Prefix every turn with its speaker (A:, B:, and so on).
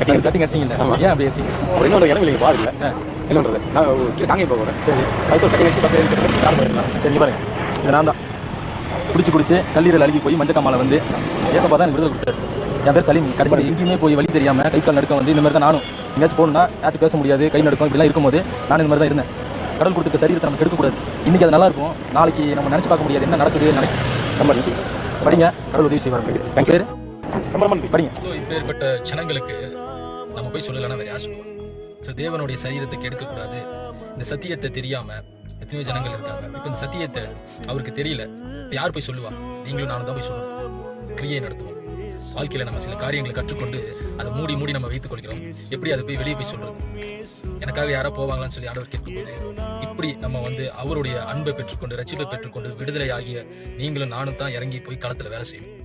A: Cutting cutting அடிச்சிங்க. ஏன் அப்படி அடிச்சிங்க
B: இன்னொரு இடம் இல்லைங்க
A: ஆ.
B: என்ன பண்ணுறது நான் தாங்கி போகிறேன்
A: சரி.
B: அதுக்கு கட்டிங் அடிச்சு பஸ்
A: சரி பாருங்க இது நான் தான். குடிச்சு குடிச்சு கல்லீரல் அழுகி போய் மஞ்சள் காமால வந்து ஏசப்பா தான் விடுதலை கொடுத்தாரு. என் பேர் சலீம். கடைசியில் எங்கேயுமே போய் வழி தெரியாம கை கால் நடுக்கம் வந்து இந்த மாதிரி தான் நானும். எங்கேயாச்சும் போகணும்னா யார்ட்டு பேச முடியாது கை நடுக்கம் இப்படிலாம் இருக்கும்போது நான் இந்த மாதிரி தான் இருந்தேன். கடவுள் கொடுத்த சரீரத்தை நம்ம கெடுக்கக்கூடாது. இன்னைக்கு அது நல்லா இருக்கும். நாளைக்கு நம்ம நினைச்சு பார்க்க முடியாது என்ன நடக்குது நினைக்க
B: ரொம்ப நன்றி
A: படிங்க. கடவுள் உதவி செய்வார். பேர்?
B: ரொம்ப ரொம்ப நன்றி.
A: படிங்க.
C: இப்பேற்பட்ட ஜனங்களுக்கு நம்ம போய் சொல்லலைன்னா வேற யார் சொல்லுவோம் ஸோ தேவனுடைய சரீரத்தை கெடுக்கக்கூடாது. இந்த சத்தியத்தை தெரியாம எத்தனையோ ஜனங்கள் இருக்காங்க. இப்போ இந்த சத்தியத்தை அவருக்கு தெரியல. இப்போ யார் போய் சொல்லுவா? நீங்களும் நானும் தான் போய் சொல்லுவோம் கிரியை நடத்துவோம். வாழ்க்கையில நம்ம சில காரியங்களை கற்றுக்கொண்டு அதை மூடி மூடி நம்ம வைத்துக் கொள்கிறோம். எப்படி அதை போய் வெளியே போய் சொல்றது? எனக்காக யாரோ போவாங்களான்னு சொல்லி ஆடவர் கேட்கும்போது இப்படி நம்ம வந்து அவருடைய அன்பை பெற்றுக்கொண்டு ரட்சிப்பை பெற்றுக்கொண்டு விடுதலை ஆகிய நீங்களும் நானும் தான் இறங்கி போய் களத்துல வேலை செய்யணும்